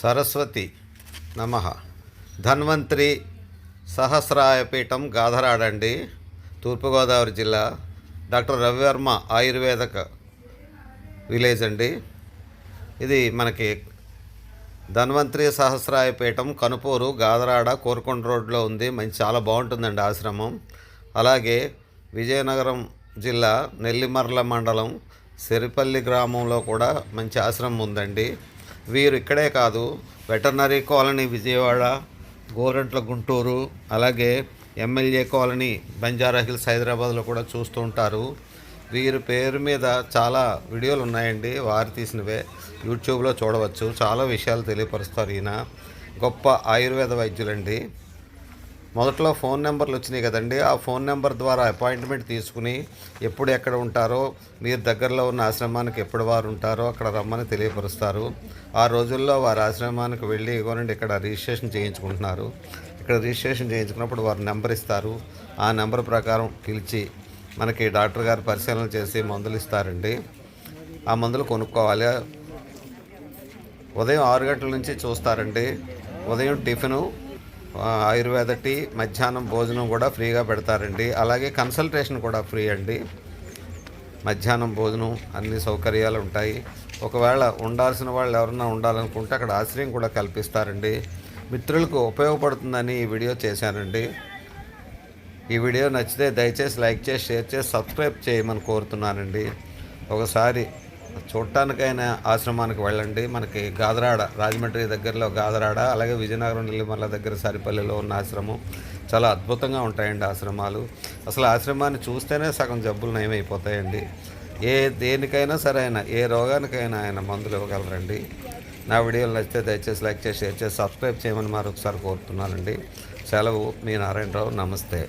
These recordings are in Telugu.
సరస్వతి నమ. ధన్వంతరి సహస్రాయపీఠం గాధరాడండి. తూర్పుగోదావరి జిల్లా డాక్టర్ రవివర్మ ఆయుర్వేదక విలేజ్ అండి. ఇది మనకి ధన్వంతరి సహస్రాయపీఠం కనుపూరు గాదరాడ కోరుకొండ రోడ్లో ఉంది. మంచి చాలా బాగుంటుందండి ఆశ్రమం. అలాగే విజయనగరం జిల్లా నెల్లిమర్ల మండలం సిరిపల్లి గ్రామంలో కూడా మంచి ఆశ్రమం ఉందండి. వీరు ఇక్కడే కాదు వెటర్నరీ కాలనీ విజయవాడ గోరంట్ల గుంటూరు అలాగే ఎమ్మెల్యే కాలనీ బంజారా హిల్స్ హైదరాబాద్లో కూడా చూస్తూ ఉంటారు. వీరి పేరు మీద చాలా వీడియోలు ఉన్నాయండి వారు తీసినవే. యూట్యూబ్లో చూడవచ్చు చాలా విషయాలు తెలియపరుస్తారు ఈయన. గొప్ప ఆయుర్వేద వైద్యులండి. మొదట్లో ఫోన్ నెంబర్లు వచ్చినాయి కదండి. ఆ ఫోన్ నెంబర్ ద్వారా అపాయింట్మెంట్ తీసుకుని ఎప్పుడు ఎక్కడ ఉంటారో మీరు దగ్గరలో ఉన్న ఆశ్రమానికి ఎప్పుడు వారు ఉంటారో అక్కడ రమ్మని తెలియపరుస్తారు. ఆ రోజుల్లో వారి ఆశ్రమానికి వెళ్ళి ఇగోనండి ఇక్కడ రిజిస్ట్రేషన్ చేయించుకుంటున్నారు. ఇక్కడ రిజిస్ట్రేషన్ చేయించుకున్నప్పుడు వారు నెంబర్ ఇస్తారు. ఆ నెంబర్ ప్రకారం పిలిచి మనకి డాక్టర్ గారు పరిశీలన చేసి మందులు ఇస్తారండి. ఆ మందులు కొనుక్కోవాలి. ఉదయం ఆరు గంటల నుంచి చూస్తారండి. ఉదయం టిఫిను ఆయుర్వేద టీ మధ్యాహ్నం భోజనం కూడా ఫ్రీగా పెడతారండి. అలాగే కన్సల్టేషన్ కూడా ఫ్రీ అండి. మధ్యాహ్నం భోజనం అన్ని సౌకర్యాలు ఉంటాయి. ఒకవేళ ఉండాల్సిన వాళ్ళు ఎవరన్నా ఉండాలనుకుంటే అక్కడ ఆశ్రయం కూడా కల్పిస్తారండి. మిత్రులకు ఉపయోగపడుతుందని ఈ వీడియో చేశానండి. ఈ వీడియో నచ్చితే దయచేసి లైక్ చేసి షేర్ చేసి సబ్స్క్రైబ్ చేయమని కోరుతున్నానండి. ఒకసారి చూడటానికైనా ఆశ్రమానికి వెళ్ళండి. మనకి గాదరాడ రాజమండ్రి దగ్గరలో గాదరాడ అలాగే విజయనగరం నెల్లిమర్ల దగ్గర సరిపల్లిలో ఉన్న ఆశ్రమం చాలా అద్భుతంగా ఉంటాయండి ఆశ్రమాలు. అసలు ఆశ్రమాన్ని చూస్తేనే సగం జబ్బులు నయమైపోతాయండి. ఏ దేనికైనా సరే ఆయన ఏ రోగానికైనా ఆయన మందులు ఇవ్వగలరండి. నా వీడియోలు నచ్చితే దయచేసి లైక్ చేసి షేర్ చేసి సబ్స్క్రైబ్ చేయమని మరొకసారి కోరుతున్నానండి. సెలవు మీ నారాయణరావు. నమస్తే.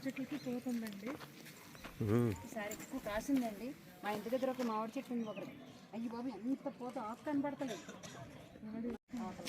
మామిడి చెట్లకి పోతుందండి ఈసారి ఎక్కువ కాసిందండి. మా ఇంటి దగ్గర ఒక మామిడి చెట్టు ఉంది ఒకటి. అయ్యి బాబు ఎంత పోత ఆకు కనబడతలేదు. అవతల.